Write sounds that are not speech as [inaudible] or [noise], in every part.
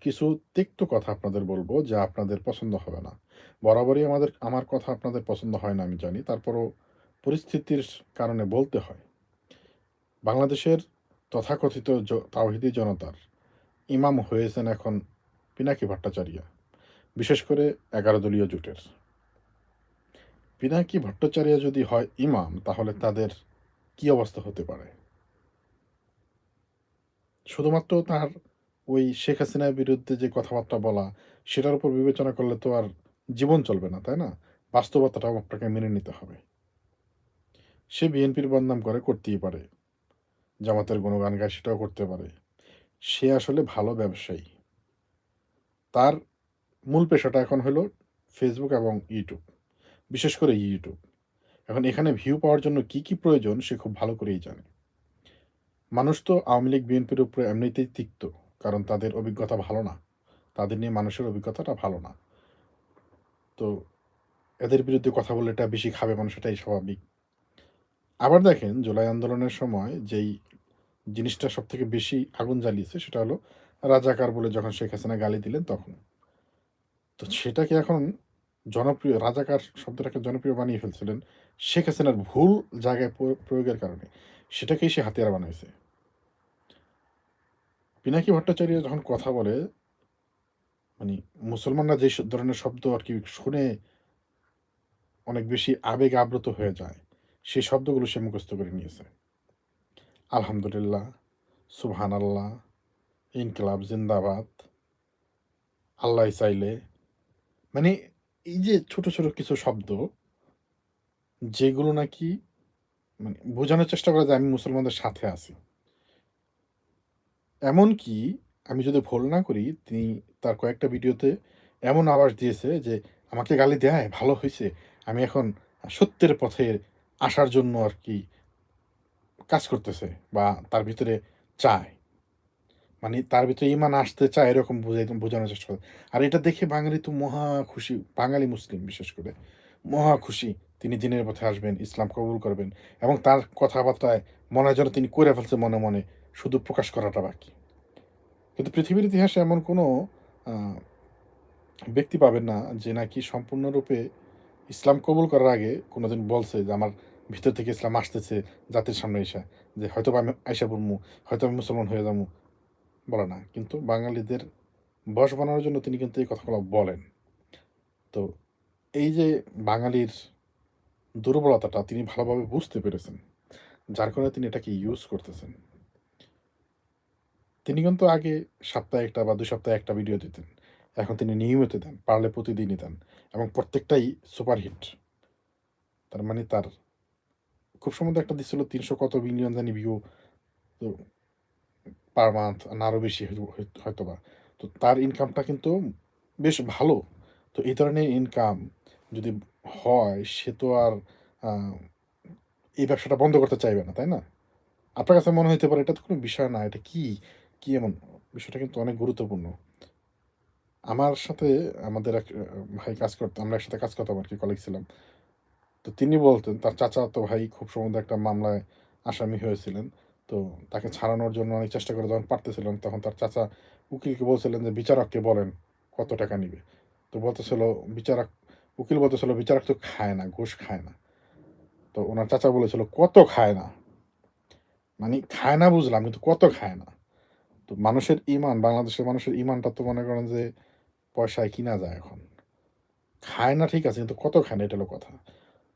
কিছু তিক্ত কথা আপনাদের বলব যা আপনাদের পছন্দ হবে না। বরাবরই আমাদের, আমার কথা আপনাদের পছন্দ হয় না, আমি জানি। তারপরও পরিস্থিতির কারণে বলতে হয়। বাংলাদেশের তথাকথিত তাওহিদি জনতার ইমাম হয়েছেন এখন পিনাকি ভট্টাচার্য। বিশেষ করে ১১ দলীয় জোটের। পিনাকি ভট্টাচার্য যদি হয় ইমাম, তাহলে তাদের কি অবস্থা হতে পারে? শুধুমাত্র তার ওই শেখ হাসিনার বিরুদ্ধে যে কথাবার্তা বলা, সেটার উপর বিবেচনা করলে তো আর জীবন চলবে না, তাই না? বাস্তবতাটাও আপনাকে মেনে নিতে হবে। সে বিএনপির বদনাম করে, করতেই পারে। জামাতের গুণগান গায়, সেটাও করতে পারে। সে আসলে ভালো ব্যবসায়ী। তার মূল পেশাটা এখন হলো ফেসবুক এবং ইউটিউব। বিশেষ করে ইউটিউব। এখন এখানে ভিউ পাওয়ার জন্য কি, কি প্রয়োজন সে খুব ভালো করেই জানে। মানুষ তো আওয়ামী লীগ বিএনপির উপরে এমনিতেই তিক্ত। কারণ তাদের অভিজ্ঞতা ভালো না। তাদের নিয়ে মানুষের অভিজ্ঞতাটা ভালো না। তো এদের বিরুদ্ধে কথা বললে এটা বেশি খাবে মানুষ এটাই স্বাভাবিক। আবার দেখেন জুলাই আন্দোলনের সময় যেই জিনিসটা সব থেকে বেশি আগুন জ্বালিয়েছে সেটা হলো রাজাকার বলে যখন শেখ হাসিনা গালি দিলেন তখন। তো সেটাকে এখন জনপ্রিয়, রাজাকার শব্দটাকে জনপ্রিয় বানিয়ে ফেলছিলেন শেখ হাসিনার ভুল জায়গায় প্র, প্রয়োগের কারণে। সেটাকেই সে হাতিয়ার বানাইছে। পিনাকি ভট্টাচার্য যখন কথা বলে মানে মুসলমানরা যে ধরনের শব্দ আর কি শুনে অনেক বেশি আবেগ আব্রত হয়ে যায়, সেই শব্দগুলো সে মুখস্থ করে নিয়েছে। আলহামদুলিল্লাহ, সুবহান আল্লাহ ইনকলাব জিন্দাবাদ, আল্লাহ চাইলে। মানে এই যে ছোট, ছোট কিছু শব্দ যেগুলো নাকি মানে বোঝানোর চেষ্টা করে যে আমি মুসলমানদের সাথে আছি। এমনকি আমি যদি ভুল না করি তিনি তার কয়েকটা ভিডিওতে এমন আভাস দিয়েছে যে, "আমাকে গালি দেয়, ভালো হয়েছে আমি এখন সত্যের পথে আসার জন্য আর কি কাজ করতেছে বা তার ভিতরে চায়।" মানে তার ভিতরে ঈমান আসতে চায় এরকম বুঝাই বোঝানোর চেষ্টা করে। আর এটা দেখে বাঙালি তো মহা খুশি, বাঙালি মুসলিম বিশেষ করে। মহা খুশি তিনি দিনের পথে আসবেন, ইসলাম কবুল করবেন এবং তার কথাবার্তায় মনে যেন তিনি করে ফেলছে মনে, মনে। শুধু প্রকাশ করাটা বাকি। কিন্তু পৃথিবীর ইতিহাসে এমন কোনো ব্যক্তি পাবেন না যে নাকি সম্পূর্ণরূপে ইসলাম কবুল করার আগে কোনোদিন বলছে যে, "আমার ভিতর থেকে ইসলাম আসতেছে জাতির সামনে এসা যে হয়তোবা আমি আইসা পড়মু, হয়তো আমি মুসলমান হয়ে যামু।" বলে না। কিন্তু বাঙালিদের বশ বানানোর জন্য তিনি কিন্তু এই কথাগুলো বলেন। তো এই যে বাঙালির দুর্বলতাটা তিনি ভালোভাবে বুঝতে পেরেছেন। যার কারণে তিনি এটাকে ইউজ করতেছেন। তিনি কিন্তু আগে সপ্তাহে একটা বা ২ সপ্তাহে একটা ভিডিও দিতেন। এখন তিনি নিয়মিত দেন। পারলে প্রতিদিনই দেন এবং প্রত্যেকটাই সুপারহিট। তার মানে তার খুব সম্ভবত একটা দিচ্ছিল ৩০০ কত মিলিয়ন জানি ভিউ তো পার মান্থ না আরও বেশি হই হয়তোবা। তো তার ইনকামটা কিন্তু বেশ ভালো। তো এই ধরনের ইনকাম যদি হয় সে তো আর এই ব্যবসাটা বন্ধ করতে চাইবে না, তাই না? আপনার কাছে মনে হইতে পারে এটা তো কোনো বিষয় না। এটা কি? কি এমন? বিষয়টা কিন্তু অনেক গুরুত্বপূর্ণ। আমার সাথে আমাদের এক ভাই কাজ করতো। আমরা একসাথে কাজ করতাম আর কি কলিগ ছিলাম। তো তিনি বলতেন তার চাচা তো ভাই খুব সম্ভবত একটা মামলায় আসামি হয়েছিলেন। তো তাকে ছাড়ানোর জন্য অনেক চেষ্টা করে যখন পারতেছিল না তখন তার চাচা উকিলকে বলছিলেন যে, "বিচারককে বলেন কত টাকা নিবে?" তো বলতেছিল বিচারক উকিল বলতেছিল, "বিচারক তো খায় না, ঘুষ খায় না।" তো ওনার চাচা বলেছিল, "কত খায় না?" মানে খায় না বুঝলাম কিন্তু কত খায় না? তো মানুষের ইমান বাংলাদেশের মানুষের ইমানটা তো মনে করেন যে পয়সায় কিনা যায় এখন। খায় না ঠিক আছে কিন্তু কত খায় না এটা হলো কথা।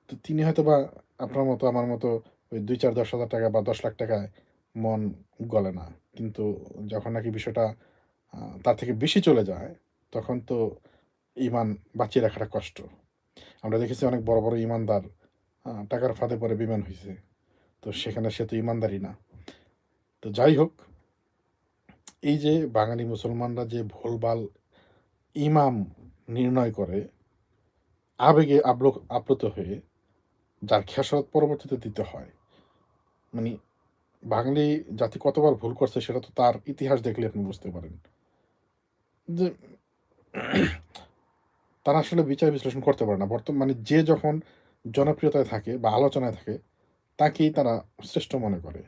তো তিনি হয়তো বা আপনার মতো আমার মতো ওই ২, ৪, ১০ হাজার টাকা বা ১০ লাখ টাকায় মন গলে না। কিন্তু যখন নাকি বিষয়টা তার থেকে বেশি চলে যায় তখন তো ইমান বাঁচিয়ে রাখাটা কষ্ট। আমরা দেখেছি অনেক বড়, বড় ইমানদার টাকার ফাঁদে পরে বিমান হয়েছে তো সেখানে সে তো ইমানদারই না। তো যাই হোক এই যে বাঙালি মুসলমানরা যে ভুলভাল ইমাম নির্ণয় করে, আবেগে আব্লক আপ্লুত হয়ে যার খেসারত পরবর্তীতে দিতে হয়। মানে বাঙালি জাতি কতবার ভুল করছে সেটা তো তার ইতিহাস দেখলে আপনি বুঝতে পারেন। যে তারা আসলে বিচার বিশ্লেষণ করতে পারে না। বর্তমান মানে যে যখন জনপ্রিয়তায় থাকে বা আলোচনায় থাকে, তাকেই তারা শ্রেষ্ঠ মনে করে।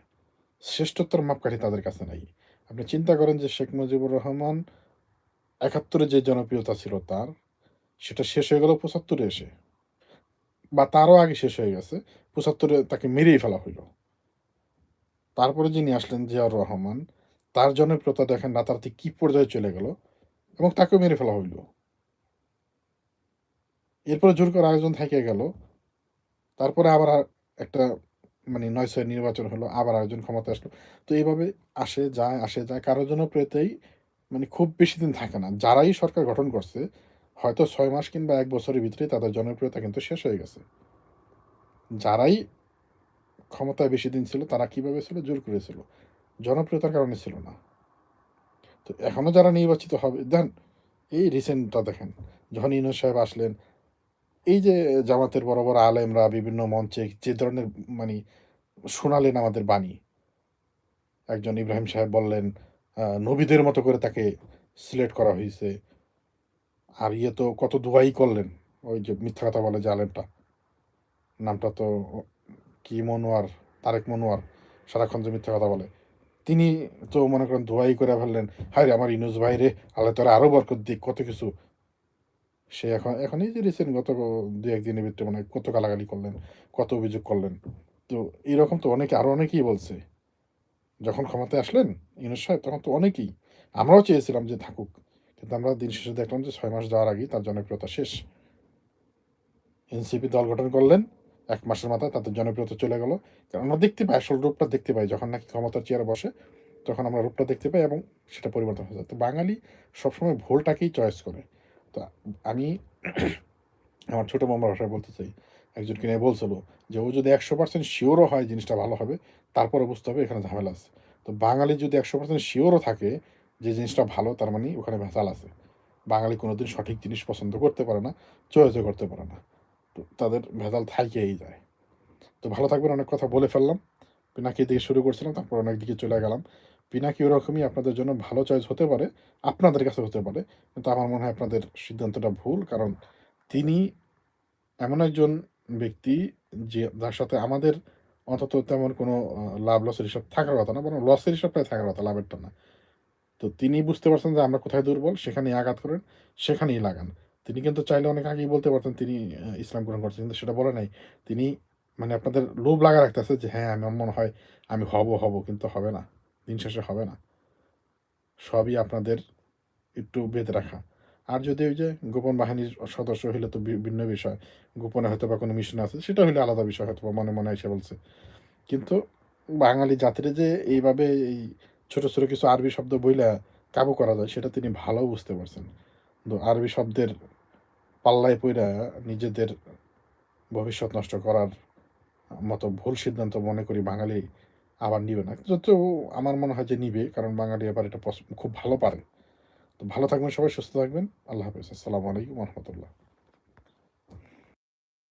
শ্রেষ্ঠত্বের মাপকাঠি তাদের কাছে নাই। আপনি চিন্তা করেন যে শেখ মুজিবুর রহমান একাত্তরে যে জনপ্রিয়তা ছিল তার, সেটা শেষ হয়ে গেল পঁচাত্তরে এসে। বা তারও আগে শেষ হয়ে গেছে, পঁচাত্তরে তাকে মেরেই ফেলা হইল। তারপরে যিনি আসলেন জিয়াউর রহমান, তার জনপ্রিয়তা দেখেন রাতারাতি কি পর্যায়ে চলে গেল এবং তাকেও মেরে ফেলা হইল। এরপরে জোর করে আয়োজন থেকে গেল। তারপরে আবার একটা মানে নয় ছয় নির্বাচন হলো, আবার আয়োজন ক্ষমতা আসলো। তো এইভাবে আসে, যায় আসে, যায়। কারোর জন্য প্রেতেই মানে খুব বেশি দিন থাকে না। যারাই সরকার গঠন করছে, হয়তো ছয় মাস কিংবা এক বছরের ভিতরে তাদের জনপ্রিয়তা কিন্তু শেষ হয়ে গেছে। যারাই ক্ষমতায় বেশি দিন ছিল, তারা কীভাবে ছিল? জোর করেছিল জনপ্রিয়তার কারণে ছিল না। তো এখনও যারা নির্বাচিত হবে, দেন এই রিসেন্টটা দেখেন, যখন ইউনুস সাহেব আসলেন এই যে জামাতের বড় আলেমরা বিভিন্ন মঞ্চে যে ধরনের মানে শোনালেন আমাদের বাণী। একজন ইব্রাহিম সাহেব বললেন নবীদের মতো করে তাকে সিলেক্ট করা হয়েছে। আর ইয়ে তো কত দুয়াই করলেন, ওই যে মিথ্যা কথা বলে যে আলেমটা। নামটা তো কি মনোয়ার, তারেক মনোয়ার, সারাক্ষণ যে মিথ্যা কথা বলে। তিনি তো মনে করেন দোয়াই করে ফেললেন হায় রে আমার ইনুস ভাইরে আল্লাহ তোরা আরও বরকত দিক, কত কিছু সে এখন এখন এই যে রিসেন্ট গত দু একদিনের ভিতরে মানে কত গালাগালি করলেন, কত অভিযোগ করলেন, তো এরকম তো অনেকে আরও অনেকেই বলছে। যখন ক্ষমতায় আসলেন ইউনুস সাহেব, তখন তো অনেকেই, আমরাও চেয়েছিলাম যে থাকুক, কিন্তু আমরা দিন শেষে দেখলাম যে ছয় মাস যাওয়ার আগেই তার জনপ্রিয়তা শেষ। এনসিপি দল গঠন করলেন, এক মাসের মাথায় তাদের জনপ্রিয়তা চলে গেল, কারণ আমরা দেখতে পাই, আসল রূপটা দেখতে পাই, যখন নাকি ক্ষমতার চেয়ারে বসে, তখন আমরা রূপটা দেখতে পাই এবং সেটা পরিবর্তন হয়ে যায়। তো বাঙালি সবসময় ভুলটাকেই চয়েস করে। তো আমি [clears throat] আমার ছোটো মামার ভাষায় বলতে চাই। একজনকে নিয়ে বলছিল যে, ও যদি একশো পার্সেন্ট শিওরও হয় জিনিসটা ভালো হবে, তারপরে বুঝতে হবে, এখানে ঝামেলা আছে। তো বাঙালি যদি একশো পার্সেন্ট শিওরও থাকে যে জিনিসটা ভালো, তার মানে ওখানে ভেজাল আছে। বাঙালি কোনোদিন সঠিক জিনিস পছন্দ করতে পারে না চয়েসও করতে পারে না। তো তাদের ভেজাল থাইকেই যায়। তো ভালো থাকবেন, অনেক কথা বলে ফেললাম। পিনাকি দিয়ে শুরু করছিলাম, তারপর অনেক দিকে চলে গেলাম। পিনাকি ওরকমই আপনাদের জন্য ভালো চয়েস হতে পারে, আপনাদের কাছে হতে পারে, কিন্তু আমার মনে হয় আপনাদের সিদ্ধান্তটা ভুল, কারণ তিনি এমন একজন ব্যক্তি যে যার সাথে আমাদের অন্তত তেমন কোনো লাভ লসের হিসাব থাকার কথা না, বরং লসের হিসাবটাই থাকার কথা লাভেরটা না তো তিনি বুঝতে পারছেন যে আমরা কোথায় দুর্বল, সেখানেই আঘাত করেন, সেখানেই লাগান। তিনি কিন্তু চাইলে অনেক আগেই বলতে পারতেন, তিনি ইসলাম গ্রহণ করছেন, কিন্তু সেটা বলে নাই। তিনি মানে আপনাদের লোভ লাগা রাখতেছে যে হ্যাঁ আমি মনে হয়, আমি হব হব, কিন্তু হবে না। দিন শেষে হবে না। সবই আপনাদের একটু বেঁধে রাখা। আর যদি ওই যে গোপন বাহিনীর সদস্য হইলে তো ভিন্ন বিষয়। গোপনে হয়তো বা কোনো মিশন আছে, সেটা হইলে আলাদা বিষয় হয়তো বা মনে মনে এসে বলছে। কিন্তু বাঙালি জাতির যে এইভাবে এই ছোট ছোট কিছু আরবি শব্দ বইলা কাবু করা যায়, সেটা তিনি ভালো বুঝতে পারছেন। তো আরবি শব্দের পাল্লায় পইরা নিজেদের ভবিষ্যৎ নষ্ট করার মতো ভুল সিদ্ধান্ত মনে করি বাঙালি আবার নিবে না। যত আমার মনে হয় যে নিবে, কারণ বাঙালি আবার এটা খুব ভালো পারে। তো ভালো থাকবেন সবাই, সুস্থ থাকবেন। আল্লাহ হাফিজ। আসসালামু আলাইকুম রহমতুল্লাহ।